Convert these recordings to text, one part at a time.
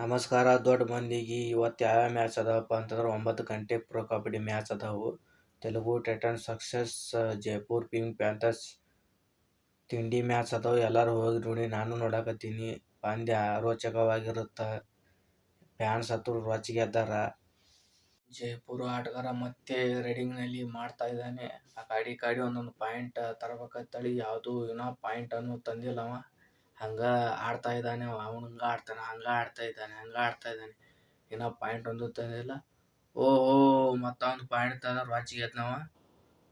ನಮಸ್ಕಾರ. ದೊಡ್ಡ ಮಂದಿಗೆ ಇವತ್ತು ಯಾವ ಮ್ಯಾಚ್ ಅದಾವಪ್ಪ ಅಂತಂದ್ರೆ ಒಂಬತ್ತು ಗಂಟೆ ಪ್ರೊ ಕಬಡ್ಡಿ ಮ್ಯಾಚ್ ಅದಾವು. Telugu, titan, success, Jaipur pink panthers ತಿಂಡಿ ಮ್ಯಾಚ್ ಅದಾವು. ಎಲ್ಲರೂ ಹೋಗಿ ನೋಡಿ, ನಾನು ನೋಡಕತ್ತೀನಿ. ಪಂದ್ಯ ರೋಚಕವಾಗಿರುತ್ತೆ? ಫ್ಯಾನ್ಸ್ ಹತ್ರ ರೋಚಿಗೆ ಎದ್ದಾರ? ಜೈಪುರ ಆಟಗಾರ ಮತ್ತೆ ರೈಡಿಂಗ್ನಲ್ಲಿ ಮಾಡ್ತಾ ಇದ್ದಾನೆ. ಆ ಕಾಡಿ ಕಾಡಿ ಒಂದೊಂದು ಪಾಯಿಂಟ್ ತರಬೇಕಂತೇಳಿ ಯಾವುದೂ ಏನೋ ಪಾಯಿಂಟನ್ನು ತಂದಿಲ್ಲ ಅವ ಹಂಗ ಆಡ್ತಾ ಇದ್ದಾನೆ, ಅವನು ಹಂಗ ಆಡ್ತಾನೆ, ಹಂಗೆ ಆಡ್ತಾ ಇದ್ದಾನೆ, ಹಂಗೆ ಆಡ್ತಾ ಇದ್ದಾನೆ. ಏನೋ ಪಾಯಿಂಟ್ ಒಂದು ತಂದಿಲ್ಲ. ಓಹೋ ಮತ್ತೊಂದು ಪಾಯಿಂಟ್ ತಂದ್ರೆ ರೊಚ್ಚಿಗೆ ಗೆದ್ನವ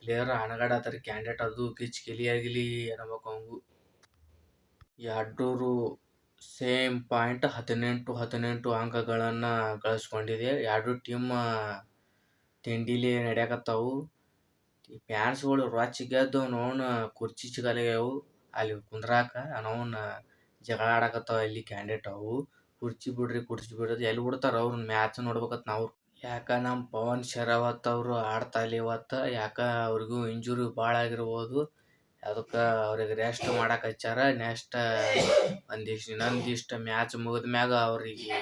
ಪ್ಲೇಯರ್ ಅದರ ಕ್ಯಾಂಡಿಡೇಟ್ ಅದು ಕಿಚ್ ಆಗಿಲಿ ಅನ್ನಬೇಕು ಅವಂಗು. ಎರಡೂರು ಸೇಮ್ ಪಾಯಿಂಟ್ ಹದಿನೆಂಟು ಹದಿನೆಂಟು ಅಂಕಗಳನ್ನು ಗಳಿಸ್ಕೊಂಡಿದೆ. ಎರಡು ಟೀಮ್ ತಿಂಡಿಲಿ ನಡೆಯಕತ್ತಾವು. ಫ್ಯಾನ್ಸ್ಗಳು ರೊಚ್ಚಿಗೆದ್ದು ನೋಣ ಕುರ್ಚಿ ಚಿಗಲ್ಯಾವು ಅಲ್ಲಿ ಕುಂದ್ರಾಕ ಅವನ ಜಗಳ ಆಡಕತ್ತಾವ ಇಲ್ಲಿ ಕ್ಯಾಂಡಿಡೇಟ್ ಅವು. ಕುರ್ಚಿ ಬಿಡ್ರಿ ಕುರ್ಚಿ ಬಿಡ್ರಿ ಎಲ್ಲಿ ಬಿಡ್ತಾರ ಅವ್ರ ಮ್ಯಾಚ್ ನೋಡ್ಬೇಕತ್ ನಾವು. ಯಾಕ ನಮ್ಮ ಪವನ್ ಶರಾವತ್ ಅವರು ಆಡ್ತಾ ಇಲ್ಲ ಇವತ್ತು ಯಾಕ ಅವ್ರಿಗೂ ಇಂಜುರಿ ಭಾಳ ಆಗಿರ್ಬೋದು. ಅದಕ್ಕೆ ಅವ್ರಿಗೆ ರೆಸ್ಟ್ ಮಾಡಕ್ಕೆ ಹಚ್ಚಾರ. ನೆಕ್ಸ್ಟ್ ಒಂದಿಷ್ಟು ಇನ್ನೊಂದಿಷ್ಟು ಮ್ಯಾಚ್ ಮುಗಿದ ಮ್ಯಾಗ ಅವ್ರಿಗೆ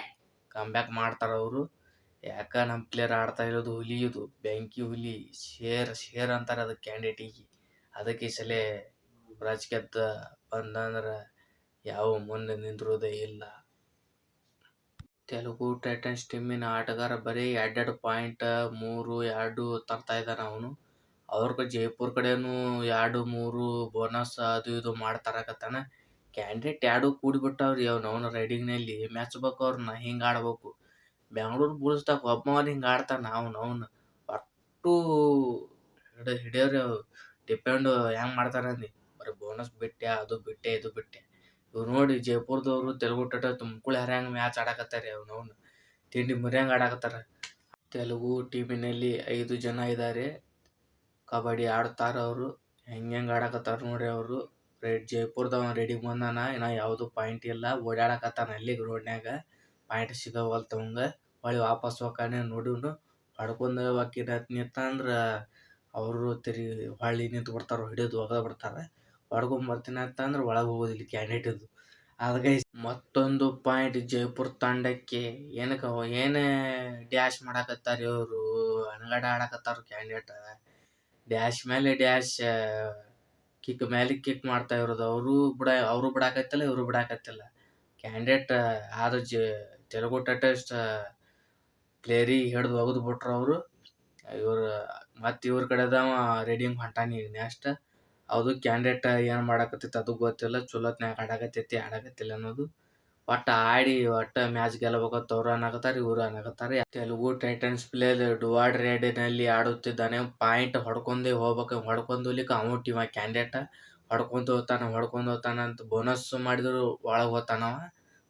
ಕಮ್ಬ್ಯಾಕ್ ಮಾಡ್ತಾರೆ ಅವರು. ಯಾಕ ನಮ್ಮ ಪ್ಲೇಯರ್ ಆಡ್ತಾ ಇರೋದು ಹುಲಿ ಇದು. ಬೆಂಕಿ ಹುಲಿ, ಶೇರ್ ಶೇರ್ ಅಂತಾರೆ ಅದಕ್ಕೆ ಕ್ಯಾಂಡಿಡೇಟಿಗೆ ಅದಕ್ಕೆ ಈ ಸಲ ರಾಜಕೀಯದ ಬಂದಂದ್ರೆ ಯಾವ ಮುಂದೆ ನಿಂತ್ರೋದೇ ಇಲ್ಲ. ತೆಲುಗು ಟೈಟನ್ಸ್ ಟೀಮಿನ ಆಟಗಾರ ಬರೀ ಎರಡೆರಡು ಪಾಯಿಂಟ್ ಮೂರು ಎರಡು ತರ್ತಾ ಇದ್ದಾನೆ ಅವನು. ಅವ್ರ ಜೈಪುರ್ ಕಡೆನೂ ಎರಡು ಮೂರು ಬೋನಸ್ ಅದು ಇದು ಮಾಡ್ತಾರಕತ್ತಾನೆ. ಕ್ಯಾಂಡಿಡೇಟ್ ಎರಡು ಕೂಡಿಬಿಟ್ಟವ್ರಿ ಅವ್ನು. ಅವನ ರೈಡಿಂಗ್ನಲ್ಲಿ ಮೆಚ್ಬೇಕು ಅವ್ರನ್ನ ಹಿಂಗೆ ಆಡ್ಬೇಕು. ಬೆಂಗಳೂರು ಬುಲ್ಸ್ದಾಗ ಆಡ್ತಾನ ಅವನು ಅವನು. ಒಟ್ಟು ಹಿಡ ಹಿಡಿಯೋರು ಡಿಪೆಂಡು ಹೆಂಗೆ ಮಾಡ್ತಾರೆ ಬರೀ ಬೋನಸ್ ಬಿಟ್ಟೆ, ಅದು ಬಿಟ್ಟೆ, ಇದು ಬಿಟ್ಟೆ. ಇವ್ರು ನೋಡಿ ಜೈಪುರದವರು ತೆಲುಗು ಟಟ ತುಮ್ಕುಳಿ ಹರ್ಯಾಂಗ ಮ್ಯಾಚ್ ಆಡಕತ್ತಾರೆ ಅವ್ನು ಅವನು. ತಿಂಡಿ ಮುರಿಯಂಗೆ ಆಡಕತ್ತಾರ. ತೆಲುಗು ಟೀಮಿನಲ್ಲಿ ಐದು ಜನ ಇದ್ದಾರೆ ಕಬಡ್ಡಿ ಆಡ್ತಾರ ಅವರು. ಹೆಂಗೆ ಹೆಂಗೆ ಆಡಕತ್ತಾರ ನೋಡ್ರಿ ಅವರು. ರೆಡ್ ಜೈಪುರದವ ರೆಡಿ ಬಂದಾನ. ಇನ್ನ ಯಾವುದು ಪಾಯಿಂಟ್ ಇಲ್ಲ. ಓಡಾಡಕತ್ತಾನ ಅಲ್ಲಿ ರೋಡ್ನ್ಯಾಗ. ಪಾಯಿಂಟ್ ಸಿಗವಲ್ತವಂಗ ಹೊಳ್ಳಿ ವಾಪಸ್ ಹೋಗಾನೆ ನೋಡುನು. ಹೊಡ್ಕೊಂಡು ಹೋಗಿ ನಿಂತಂದ್ರೆ ಅವರು ತಿರಿ ಹೊಳ್ಳಿ ನಿಂತು ಬಿಡ್ತಾರೆ ಹಿಡಿದು ಹೋಗ ಬಿಡ್ತಾರೆ. ಹೊಡ್ಕೊಂಡ್ ಬರ್ತೀನಿ ಅಂತಂದ್ರೆ ಒಳಗೆ ಹೋಗೋದಿಲ್ಲ ಕ್ಯಾಂಡಿಡೇಟದು ಅದಕ್ಕೆ ಮತ್ತೊಂದು ಪಾಯಿಂಟ್ ಜೈಪುರ್ ತಂಡಕ್ಕೆ ಏನಕ್ಕೆ ಏನೇ ಡ್ಯಾಶ್ ಮಾಡಕತ್ತಾರೆ ಇವರು ಅನಗಡ ಆಡಕತ್ತಾರ ಕ್ಯಾಂಡಿಡೇಟ್ ಡ್ಯಾಶ್ ಮೇಲೆ ಡ್ಯಾಶ್ ಕಿಕ್ ಮೇಲೆ ಕಿಕ್ ಮಾಡ್ತಾ ಇರೋದು. ಅವರು ಬಿಡ, ಅವರು ಬಿಡಾಕತ್ತಿಲ್ಲ, ಇವರು ಬಿಡಾಕತ್ತಿಲ್ಲ. ಕ್ಯಾಂಡಿಡೇಟ್ ಆದ ಜ, ತೆಲುಗು ಟೆಸ್ಟ್ ಪ್ಲೇರಿಗೆ ಹಿಡ್ದು ಒಗದು ಬಿಟ್ರು ಅವರು. ಇವರು, ಮತ್ತು ಇವ್ರ ಕಡೆದವ ರೆಡಿಂಗ್ ಹೊಂಟಾನಿ ನೆಕ್ಸ್ಟ್ ಅದು ಕ್ಯಾಂಡಿಡೇಟ್ ಏನು ಮಾಡಕತ್ತಿತ್ತು ಅದು ಗೊತ್ತಿಲ್ಲ, ಚಲೋತ್ನ್ಯಾಗ ಆಡಾಕತ್ತೈತಿ, ಆಡಕತ್ತಿಲ್ಲ ಅನ್ನೋದು. ಒಟ್ಟು ಆಡಿ, ಒಟ್ಟು ಮ್ಯಾಚ್ ಗೆಲ್ಲಬೇಕಂತ ಅವ್ರು ಅನ್ನಕತ್ತಾರೆ ಇವರು ಅನ್ನಕತ್ತಾರೆ ತೆಲುಗು ಟೈಟನ್ಸ್ ಪ್ಲೇಯರ್ ಡುವಾಡ್ ರೆಡ್ನಲ್ಲಿ ಆಡುತ್ತಿದ್ದಾನೆ ಪಾಯಿಂಟ್ ಹೊಡ್ಕೊಂಡೇ ಹೋಗ್ಬೇಕು ಹೊಡ್ಕೊಂಡು ಹೋಗ್ಲಿಕ್ಕೆ ಅವನು ಟೀಮ್ ಕ್ಯಾಂಡಿಡೇಟ್ ಹೊಡ್ಕೊಂತ ಹೋಗ್ತಾನ ಹೊಡ್ಕೊಂಡು ಹೋಗ್ತಾನ ಅಂತ ಬೋನಸ್ ಮಾಡಿದ್ರು ಒಳಗೆ ಹೋಗ್ತಾನವ.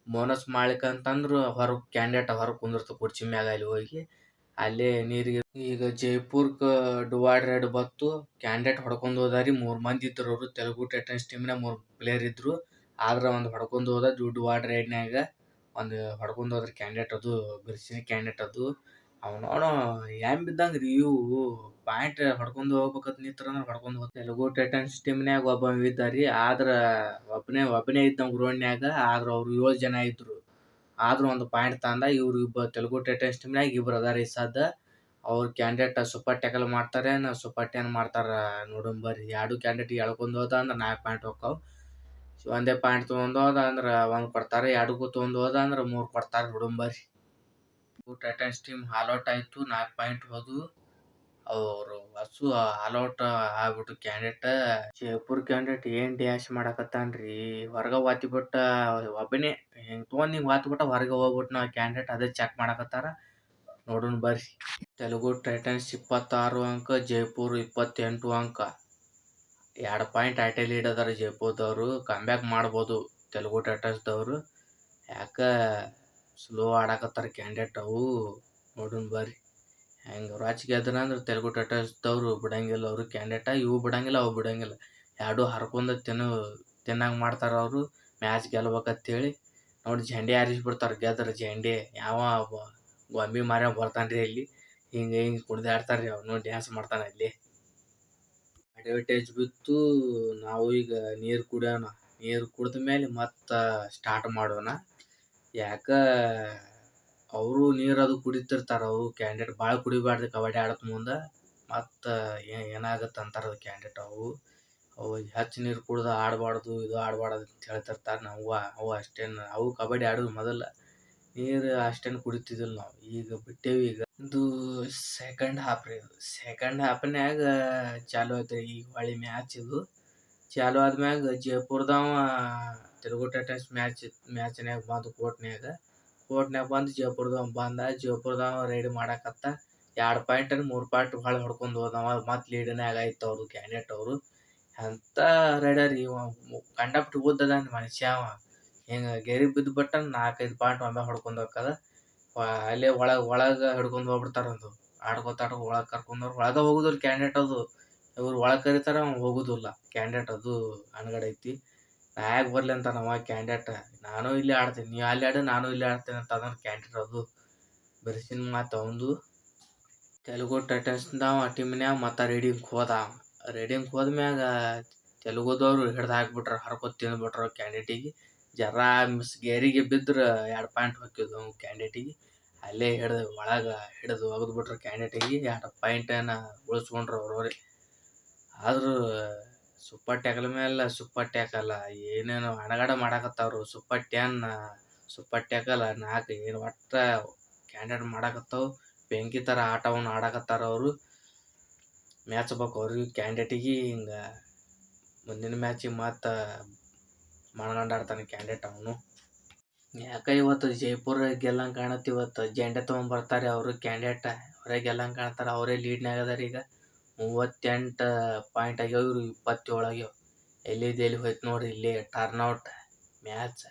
ಬೋನಸ್ ಮಾಡ್ಲಿಕ್ಕಂತಂದ್ರು ಹೊರಗೆ ಕ್ಯಾಂಡಿಡೇಟ್ ಹೊರಗೆ ಕುಂದಿರ್ತು ಕುರ್ಚಿ ಮ್ಯಾಗ ಅಲ್ಲಿ ಹೋಗಿ. ಅಲ್ಲೇ ನೀರಿಗೆ ಈಗ ಜೈಪುರ್ ಡಿವೈಡ್ ರೆಡ್ ಬತ್ತು ಕ್ಯಾಂಡಿಡೇಟ್ ಹೊಡ್ಕೊಂಡು ಹೋದಾರಿ. ಮೂರು ಮಂದಿ ಇದ್ರು ಅವರು. ತೆಲುಗು ಟೈಟನ್ಸ್ ಟೀಮ್ನಾಗ ಮೂರು ಪ್ಲೇಯರ್ ಇದ್ರು. ಆದ್ರೆ ಒಂದು ಹೊಡ್ಕೊಂಡು ಹೋದ ಡುವಾಡ್ ರೆಡ್ನ್ಯಾಗ ಒಂದು ಹೊಡ್ಕೊಂಡು ಹೋದ್ರ ಕ್ಯಾಂಡಿಡೇಟ್ ಅದು, ಬಿರ್ಸಿನ ಕ್ಯಾಂಡಿಡೇಟ್ ಅದು. ಅವನವನು ಏನ್ ಬಿದ್ದಂಗೆ ರೀ ಇವು? ಪಾಯಿಂಟ್ ಹೊಡ್ಕೊಂಡು ಹೋಗ್ಬೇಕಂತ ನಿಂತ್ರಂದ್ರೆ ಹೊಡ್ಕೊಂಡು ಹೋಗ್ತಾರೆ. ತೆಲುಗು ಟೈಟನ್ಸ್ ಟೀಮ್ನ್ಯಾಗ ಒಬ್ಬ ಇದ್ದಾರಿ. ಆದ್ರೆ ಒಬ್ಬನೇ ಒಬ್ಬನೇ ಇದ್ದ ನಮ್ಮ ಗ್ರೌಂಡ್ನ್ಯಾಗ ಆದ್ರೆ ಅವ್ರು ಏಳು ಜನ ಇದ್ರು. ಆದ್ರೂ ಒಂದು ಪಾಯಿಂಟ್ ತಂದ ಇವ್ರು ಇಬ್ಬ ತೆಲುಗು ಟೈಟನ್ಸ್ ಟೀಮ್ನಾಗ ಇಬ್ರು ಅದಾರ ಈ ಸದ್ದ. ಅವ್ರ ಕ್ಯಾಂಡಿಡೇಟ್ ಸೂಪರ್ ಟ್ಯಾಕಲ್ ಮಾಡ್ತಾರೆ ಸೂಪರ್ ಟೆನ್ ಮಾಡ್ತಾರೆ ನೋಡೋಣ ಬರ್ರಿ ಎರಡು ಕ್ಯಾಂಡಿಡೇಟ್ ಎಳ್ಕೊಂಡು ಹೋದ ಅಂದ್ರೆ ನಾಲ್ಕು ಪಾಯಿಂಟ್ ಹೋಗ್ತಾವ ಒಂದೇ ಪಾಯಿಂಟ್ ತೊಗೊಂಡು ಹೋದ ಅಂದ್ರೆ ಒಂದು ಕೊಡ್ತಾರೆ, ಎರಡಕ್ಕೂ ತೊಗೊಂಡು ಹೋದ ಅಂದ್ರೆ ಮೂರು ಕೊಡ್ತಾರೆ ನೋಡೋಣ ಬರ್ರಿ ಟೈಟನ್ಸ್ ಟೀಮ್ ಔಟ್ ಆಯಿತು ನಾಲ್ಕು ಪಾಯಿಂಟ್ ಹೋದ್ವು ಅವರು ಹಸು ಆಲ್ಔಟ್ ಆಗ್ಬಿಟ್ಟು ಕ್ಯಾಂಡಿಡೇಟ್ ಜೈಪುರ್ ಕ್ಯಾಂಡಿಡೇಟ್ ಏನ್ ಡ್ಯಾಶ್ ಮಾಡಕತ್ತಾನ್ರಿ? ಹೊರಗ ವಾತಿ ಬಿಟ್ಟ ಒಬ್ಬನೇ ಹಿಂಗೆ ತೊಗೊಂಡ್ ಹಿಂಗ್ ವಾತಿ ಬಿಟ್ಟ ಹೊರಗೆ ಹೋಗ್ಬಿಟ್ಟು ನಾವು ಕ್ಯಾಂಡಿಡೇಟ್ ಅದೇ ಚೆಕ್ ಮಾಡಕತ್ತಾರ. ನೋಡೋಣ ಬರ್ರಿ. ತೆಲುಗು ಟೈಟನ್ಸ್ ಇಪ್ಪತ್ತಾರು ಅಂಕ, ಜೈಪುರ್ ಇಪ್ಪತ್ತೆಂಟು ಅಂಕ. ಎರಡು ಪಾಯಿಂಟ್ ಐಟೆ ಲೀಡ್ ಅದಾರ ಜೈಪುರ್ದವರು. ಕಮ್ಬ್ಯಾಕ್ ಮಾಡ್ಬೋದು ತೆಲುಗು ಟೈಟನ್ಸ್ದವರು ಯಾಕೆ ಸ್ಲೋ ಆಡಕತ್ತಾರ ಕ್ಯಾಂಡಿಡೇಟ್ ಅವು? ನೋಡೋಣ ಬರ್ರಿ. ಹೆಂಗೆ ರಾಜಕೀಯ ಅದ್ರ ಅಂದ್ರೆ ತೆಲುಗು ಟೈಟನ್ಸ್ದವರು ಬಿಡಂಗಿಲ್ಲ, ಅವರು ಕ್ಯಾಂಡಿಡೇಟ ಇವು ಬಿಡಂಗಿಲ್ಲ, ಅವು ಬಿಡಂಗಿಲ್ಲ. ಎರಡು ಹರ್ಕೊಂಡು ತಿನ್ನು, ತಿನ್ನಂಗೆ ಮಾಡ್ತಾರೆ ಅವರು, ಮ್ಯಾಚ್ ಗೆಲ್ಬೇಕಂತೇಳಿ. ನೋಡಿ ಜಂಡೆ ಹಾರಿಸ್ಬಿಡ್ತಾರೆ ಗೆದ್ರ ಜಂಡೆ. ಯಾವ ಗೊಂಬೆ ಮಾರ್ಯ ಬರ್ತಾನೆ ರೀ ಇಲ್ಲಿ ಹಿಂಗೆ ಹಿಂಗೆ ಕುಡ್ದಾಡ್ತಾರೆ ರೀ ಅವನು ಡ್ಯಾನ್ಸ್ ಮಾಡ್ತಾನೆ ಅಲ್ಲಿ. ಅಡ್ವರ್ಟೈಸ್ ಬಿತ್ತು, ನಾವು ಈಗ ನೀರು ಕುಡಿಯೋಣ ನೀರು ಕುಡ್ದ ಮೇಲೆ ಮತ್ತೆ ಸ್ಟಾರ್ಟ್ ಮಾಡೋಣ. ಯಾಕ ಅವರು ನೀರು ಅದು ಕುಡಿತಿರ್ತಾರ, ಅವರು ಕ್ಯಾಂಡಿಡೇಟ್ ಭಾಳ ಕುಡಿಬಾರ್ದು ಕಬಡ್ಡಿ ಆಡೋಕ್ ಮುಂದೆ. ಮತ್ತು ಏನಾಗತ್ತೆ ಅಂತಾರೆ ಅದು ಕ್ಯಾಂಡಿಡೇಟ್ ಅವು ಅವು ಹೆಚ್ಚು ನೀರು ಕುಡ್ದು ಆಡಬಾರ್ದು, ಇದು ಆಡಬಾರ್ದು ಅಂತ ಹೇಳ್ತಿರ್ತಾರೆ ನಾವು ಅವು ಅಷ್ಟೇನು ಅವು ಕಬಡ್ಡಿ ಆಡೋದು ಮೊದಲು. ನೀರು ಅಷ್ಟೇನು ಕುಡಿತಿದ್ದಿಲ್ಲ ನಾವು. ಈಗ ಬಿಟ್ಟೇವಿ ಈಗ. ಇದು ಸೆಕೆಂಡ್ ಹಾಫ್ ರೀ ಇದು. ಸೆಕೆಂಡ್ ಹಾಫ್ನ್ಯಾಗ ಚಾಲು ಆಯ್ತು ಈಗ ಹೊಳ್ಳಿ ಮ್ಯಾಚ್ ಇದು. ಚಾಲು ಆದ್ಮ್ಯಾಗ ಜೈಪುರದವ ತೆಲುಗು ಟೆಸ್ಟ್ ಮ್ಯಾಚ್ ಮ್ಯಾಚ್ನ್ಯಾಗ ಬಂದು ಕೋರ್ಟ್ನ್ಯಾಗ ಕೋರ್ಟ್ನ್ಯಾಗ ಬಂದು ಜೈಪುರದವ ಬಂದ ಜೈಪುರದವ ರೆಡಿ ಮಾಡಕತ್ತ ಎರಡು ಪಾಯಿಂಟ್ ಮೂರು ಪಾಯಿಂಟ್ ಭಾಳ ಹೊಡ್ಕೊಂಡು ಹೋದವ. ಮತ್ತು ಲೀಡ್ನ್ಯಾಗ ಆಯ್ತು ಅವರು, ಕ್ಯಾಂಡಿಡೇಟ್ ಅವರು. ಎಂಥ ರೈಡರ್ ಇವ ಕಂಡಪ್ಟ್ ಉದ್ದದ ಮನುಷ್ಯ ಅವ. ಹಿಂಗೆ ಗೆರಿ ಬಿದ್ದು ಬಿಟ್ಟ ನಾಲ್ಕೈದು ಪಾಯಿಂಟ್ ಒಮ್ಮೆ ಹೊಡ್ಕೊಂಡು ಹೋಗ್ತದ. ಅಲ್ಲೇ ಒಳಗೆ ಒಳಗೆ ಹಿಡ್ಕೊಂಡು ಹೋಗ್ಬಿಡ್ತಾರಂದು ಆಡ್ಕೋತ ಆಡ್ಕೊ ಒಳಗೆ ಕರ್ಕೊಂಡು ಒಳಗೆ ಹೋಗುದಿಲ್ಲ ಕ್ಯಾಂಡಿಡೇಟ್ ಅದು. ಇವ್ರು ಒಳಗೆ ಕರೀತಾರ, ಅವ್ನು ಹೋಗುದಿಲ್ಲ. ಕ್ಯಾಂಡಿಡೇಟ್ ಅದು ಅನ್ಗಡೆ ಐತಿ ನಾ ಬರ್ಲಿ ಅಂತ ನಾವ ಕ್ಯಾಂಡಿಡೇಟ್. ನಾನು ಇಲ್ಲಿ ಆಡ್ತೀನಿ. ನೀವು ಅಲ್ಲಿ ಆಡು, ನಾನು ಇಲ್ಲಿ ಆಡ್ತೀನಿ ಅಂತ ಅದನ್ನ ಕ್ಯಾಂಡಿಡೇಟ್ ಅದು. ಬೆರ್ಸಿನ ಮಾತು ಅವಂದು ತೆಲುಗು ಟೈಟನ್ಸ್ದವ ಟೀಮ್ನ್ಯಾಗ ಮತ್ತು ರೀಡಿಂಗ್ ಹೋದ. ರೀಡಿಂಗ್ ಹೋದ್ಮ್ಯಾಗ ತೆಲುಗುದವ್ರು ಹಿಡ್ದು ಹಾಕ್ಬಿಟ್ರು ಹರ್ಕೊತ್ ತಿಂದ್ಬಿಟ್ರು ಕ್ಯಾಂಡಿಡೇಟಿಗೆ. ಜರ ಮಿಸ್ ಗೇರಿಗೆ ಬಿದ್ರೆ ಎರಡು ಪಾಯಿಂಟ್ ಹೊಕ್ಕಿದ್ವು ಕ್ಯಾಂಡಿಡೇಟಿಗೆ. ಅಲ್ಲೇ ಹಿಡ್ದು ಒಳಗೆ ಹಿಡಿದು ಒಗದು ಬಿಟ್ರು ಕ್ಯಾಂಡಿಡೇಟಿಗೆ. ಎರಡು ಪಾಯಿಂಟನ್ನು ಉಳಿಸ್ಕೊಂಡ್ರು ಅವ್ರವ್ರಿಗೆ ಆದರೂ ಸೂಪರ್ ಟ್ಯಾಕಲ್ ಮೇಲೆ ಸೂಪರ್ ಟ್ಯಾಕಲ್ಲ ಏನೇನೋ ಅಣಗಾಡ ಟ್ಯಾನ್ ಸೂಪರ್ ಟ್ಯಾಕಲ್ ನಾಲ್ಕು ಏನು ಒಟ್ಟು ಕ್ಯಾಂಡಿಡೇಟ್ ಮಾಡಕತ್ತವು, ಬೆಂಕಿ ಥರ ಆಟವನ್ನು ಆಡಕತ್ತಾರ ಅವರು. ಮ್ಯಾಚ್ ಬೇಕು ಅವ್ರಿಗೆ ಕ್ಯಾಂಡಿಡೇಟಿಗೆ ಹಿಂಗೆ ಮುಂದಿನ ಮ್ಯಾಚಿಗೆ ಮತ್ತು ಮಣಗಂಡಾಡ್ತಾನೆ ಕ್ಯಾಂಡಿಡೇಟ್ ಅವನು. ಯಾಕೆ ಇವತ್ತು ಜೈಪುರ ಗೆಲ್ಲಂಗೆ ಕಾಣತ್ತೆ ಇವತ್ತು? ಜೆಂಡೆ ತೊಗೊಂಬರ್ತಾರೆ ಅವರು ಕ್ಯಾಂಡಿಡೇಟ್ ಅವರೇ ಗೆಲ್ಲಂಗೆ ಕಾಣ್ತಾರೆ, ಅವರೇ ಲೀಡ್ನಾಗ ಅದಾರ ಈಗ. ಮೂವತ್ತೆಂಟು ಪಾಯಿಂಟ್ ಆಗ್ಯಾವ ಇವರು ಇಪ್ಪತ್ತೇಳು ಆಗ್ಯಾವ ಎಲ್ಲಿದ್ದು ಎಲ್ಲಿ ಹೋಯ್ತು ನೋಡಿರಿ, ಇಲ್ಲಿ ಟರ್ನ್ಔಟ್ ಮ್ಯಾಚ್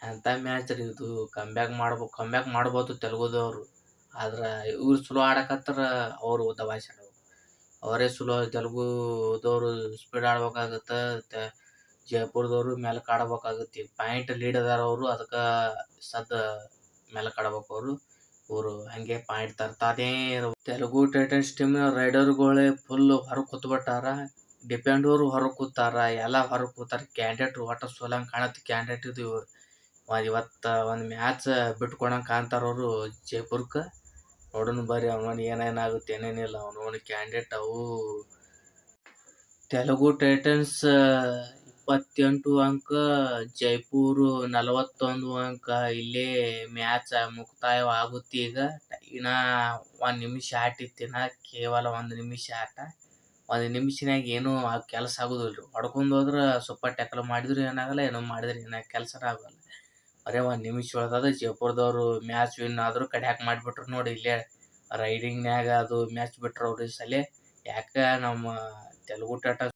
ಎಂಥ ಮ್ಯಾಚ್ ರೀ ಇದು? ಕಮ್ಬ್ಯಾಕ್ ಮಾಡ್ಬೇಕು ಕಮ್ಬ್ಯಾಕ್ ಮಾಡ್ಬೋದು ತೆಲುಗುದವರು ಆದ್ರೆ ಇವ್ರು ಸ್ಲೋ ಆಡಕತ್ತಾರ ಅವರು ದಬಾಯಿಸಿ ಆಡ್ಬೇಕು ಅವರೇ ಸ್ಲೋ ತೆಲುಗುದವರು ಸ್ಪೀಡ್ ಆಡ್ಬೇಕಾಗತ್ತೆ ಜೈಪುರದವರು ಮೇಲೆ ಆಡ್ಬೇಕಾಗತ್ತೆ ಈಗ ಪಾಯಿಂಟ್ ಲೀಡ್ ಅದಾರ ಅವರು, ಅದಕ್ಕೆ ಸದ್ದ ಮೇಲೆ ಕಾಡ್ಬೇಕು ಅವರು. ಇವರು ಹಂಗೆ ಪಾಯಿಂಟ್ ತರ್ತಾನೇ ಇರು ತೆಲುಗು ಟೈಟನ್ಸ್ ಟೀಮ್ ರೈಡರ್ಗಳೇ ಫುಲ್ ಹೊರಗೆ ಕೂತ್ಬಿಟ್ಟಾರ. ಡಿಪೆಂಡವರು ಹೊರಗೆ ಕೂತಾರ. ಎಲ್ಲ ಹೊರಗೆ ಕೂತಾರ. ಕ್ಯಾಂಡಿಡೇಟ್ ಒಟ್ಟು ಸೋಲಂಗೆ ಕಾಣತ್ತೆ. ಕ್ಯಾಂಡಿಡೇಟ್ ಇದು ಇವತ್ತು ಒಂದು ಮ್ಯಾಚ್ ಬಿಟ್ಕೊಳಂಗೆ ಕಾಣ್ತಾರೆ ಅವರು ಜೈಪುರಕ್ಕೆ ನೋಡೋಣ ಬರ್ರಿ ಅವನು ಏನೇನಾಗುತ್ತೆ, ಏನೇನಿಲ್ಲ. ಅವನು ಕ್ಯಾಂಡಿಡೇಟ್ ಅವು. ತೆಲುಗು ಟೈಟನ್ಸ್ ಇಪ್ಪತ್ತೆಂಟು ಅಂಕ, ಜೈಪುರ್ ನಲವತ್ತೊಂದು ಅಂಕ, ಇಲ್ಲೇ ಮ್ಯಾಚ್ ಮುಕ್ತಾಯವಾಗುತ್ತೆ. ಈಗ ಇನ್ನ ಒಂದು ನಿಮಿಷ ಆಟ ಇತ್ತು ಕೇವಲ ಒಂದು ನಿಮಿಷ ಆಟ. ಒಂದು ನಿಮಿಷನ್ಯಾಗ ಏನೂ ಕೆಲಸ ಆಗೋದಿಲ್ಲ ಹೊಡ್ಕೊಂಡು ಹೋದ್ರೆ ಸ್ವಲ್ಪ ಟ್ಯಾಕಲ್ ಮಾಡಿದ್ರು ಏನಾಗಲ್ಲ, ಏನೋ ಮಾಡಿದ್ರೆ ಏನ ಕೆಲಸನೇ ಆಗಲ್ಲ. ಬರೀ ಒಂದು ನಿಮಿಷ ಉಳ್ದದ ಜೈಪುರದವರು ಮ್ಯಾಚ್ ವಿನ್ ಆದರೂ ಕಡ್ಯಾಕ್ ಮಾಡಿಬಿಟ್ರು ನೋಡಿ ಇಲ್ಲೇ ರೈಡಿಂಗ್ನ್ಯಾಗ ಅದು ಮ್ಯಾಚ್ ಬಿಟ್ರು ಅವ್ರು ಸಲ. ಯಾಕೆ ನಮ್ಮ ತೆಲುಗು ಟಾಟಾ